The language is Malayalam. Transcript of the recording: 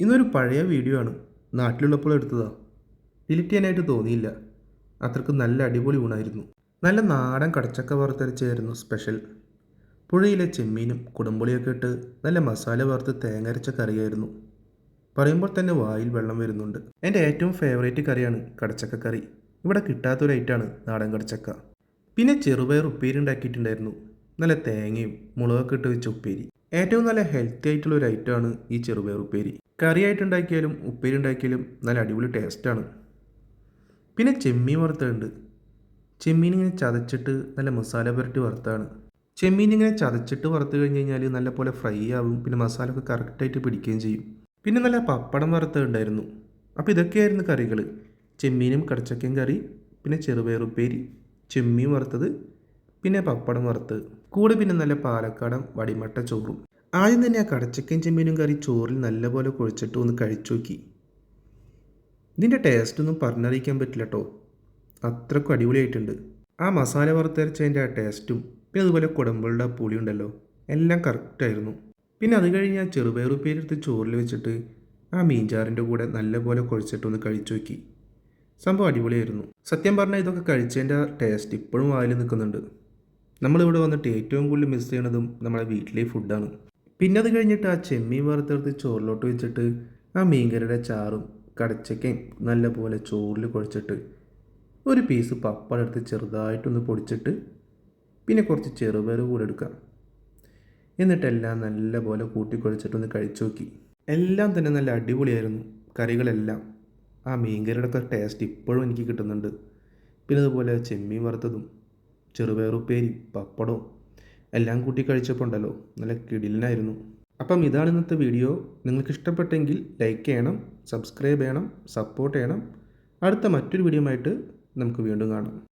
ഇന്നൊരു പഴയ വീഡിയോ ആണ്. നാട്ടിലുള്ളപ്പോൾ എടുത്തതാ. ഡിലിറ്റ് ചെയ്യാനായിട്ട് തോന്നിയില്ല. അത്രയ്ക്ക് നല്ല അടിപൊളി ഊണായിരുന്നു. നല്ല നാടൻ കടച്ചക്ക വറുത്തരച്ചായിരുന്നു സ്പെഷ്യൽ പുഴയിലെ ചെമ്മീനും കുടംപുളിയൊക്കെ ഇട്ട് നല്ല മസാല വറുത്ത് തേങ്ങരച്ച കറിയായിരുന്നു. പറയുമ്പോൾ തന്നെ വായിൽ വെള്ളം വരുന്നുണ്ട്. എന്റെ ഏറ്റവും ഫേവറേറ്റ് കറിയാണ് കടച്ചക്ക കറി. ഇവിടെ കിട്ടാത്തൊരു ഐറ്റാണ് നാടൻ കടച്ചക്ക. പിന്നെ ചെറുപയർ ഉപ്പേരി ഉണ്ടാക്കിയിട്ടുണ്ടായിരുന്നു. നല്ല തേങ്ങയും മുളകൊക്കെ ഇട്ട് വെച്ച ഉപ്പേരി. ഏറ്റവും നല്ല ഹെൽത്തി ആയിട്ടുള്ള ഒരു ഐറ്റമാണ് ഈ ചെറുപയർ ഉപ്പേരി. കറി ആയിട്ടുണ്ടാക്കിയാലും ഉപ്പേരി ഉണ്ടാക്കിയാലും നല്ല അടിപൊളി ടേസ്റ്റാണ് പിന്നെ ചെമ്മീൻ വറുത്തുണ്ട് ചെമ്മീൻ ഇങ്ങനെ ചതച്ചിട്ട് നല്ല മസാല പുരട്ടി വറുത്താണ് ചെമ്മീൻ ഇങ്ങനെ ചതച്ചിട്ട് വറുത്ത് കഴിഞ്ഞ് കഴിഞ്ഞാൽ നല്ല പോലെ ഫ്രൈ ആവും പിന്നെ മസാല ഒക്കെ കറക്റ്റായിട്ട് പിടിക്കുകയും ചെയ്യും. പിന്നെ നല്ല പപ്പടം വറുത്തുണ്ടായിരുന്നു അപ്പോൾ ഇതൊക്കെയായിരുന്നു കറികൾ ചെമ്മീനും കടച്ചക്കയും കറി പിന്നെ ചെറുപയർ ഉപ്പേരി. ചെമ്മീൻ വറുത്തത് പിന്നെ പപ്പടം വറുത്ത് കൂടെ പിന്നെ നല്ല പാലക്കാടൻ വടിമട്ട ചോറും. ആദ്യം തന്നെ ആ കടച്ചക്കൻ ചെമ്മീനും കറി ചോറിൽ നല്ലപോലെ കുഴിച്ചിട്ട് ഒന്ന് കഴിച്ചു നോക്കി. ഇതിന്റെ ടേസ്റ്റ് ഒന്നും പറഞ്ഞറിയിക്കാൻ പറ്റില്ല കേട്ടോ അത്രക്കും അടിപൊളിയായിട്ടുണ്ട്. ആ മസാല വറുത്തരച്ചതിന്റെ ആ ടേസ്റ്റും പിന്നെ അതുപോലെ കുടമ്പളുടെ ആ പുളി ഉണ്ടല്ലോ എല്ലാം കറക്റ്റായിരുന്നു പിന്നെ അത് കഴിഞ്ഞ് ആ ചെറുപയറുപ്പേരെടുത്ത് ചോറിൽ വെച്ചിട്ട് ആ മീൻചാറിന്റെ കൂടെ നല്ലപോലെ കുഴച്ചിട്ടൊന്ന് കഴിച്ചു നോക്കി. സംഭവം അടിപൊളിയായിരുന്നു. സത്യം പറഞ്ഞാൽ ഇതൊക്കെ കഴിച്ചതിന്റെ ടേസ്റ്റ് ഇപ്പോഴും വായിൽ നിൽക്കുന്നുണ്ട്. നമ്മളിവിടെ വന്നിട്ട് ഏറ്റവും കൂടുതൽ മിസ് ചെയ്യണതും നമ്മുടെ വീട്ടിലെ ഫുഡാണ് പിന്നെ അത് കഴിഞ്ഞിട്ട് ആ ചെമ്മീൻ വറുത്തെടുത്ത് ചോറിലോട്ട് വെച്ചിട്ട് ആ മീൻകറിയുടെ ചാറും കടച്ചക്കയും നല്ലപോലെ ചോറിൽ കുഴച്ചിട്ട് ഒരു പീസ് പപ്പടം എടുത്ത് ചെറുതായിട്ടൊന്ന് പൊടിച്ചിട്ട് പിന്നെ കുറച്ച് ചെറുപയർ കൂടെ എടുക്കാം. എന്നിട്ടെല്ലാം നല്ലപോലെ കൂട്ടിക്കുഴച്ചിട്ടൊന്ന് കഴിച്ചു നോക്കി. എല്ലാം തന്നെ നല്ല അടിപൊളിയായിരുന്നു. കറികളെല്ലാം. ആ മീൻകറിയുടെ ടേസ്റ്റ് ഇപ്പോഴും എനിക്ക് കിട്ടുന്നുണ്ട്. പിന്നെ അതുപോലെ ചെമ്മീൻ വറുത്തതും ചെറുപയറുപ്പേരി പപ്പടവും എല്ലാം കൂട്ടി കഴിച്ചപ്പോൾ ഉണ്ടല്ലോ നല്ല കിടിലനായിരുന്നു. അപ്പം ഇതാണ് ഇന്നത്തെ വീഡിയോ. നിങ്ങൾക്ക് ഇഷ്ടപ്പെട്ടെങ്കിൽ ലൈക്ക് ചെയ്യണം സബ്സ്ക്രൈബ് ചെയ്യണം സപ്പോർട്ട് ചെയ്യണം. അടുത്ത മറ്റൊരു വീഡിയോ ആയിട്ട് നമുക്ക് വീണ്ടും കാണാം.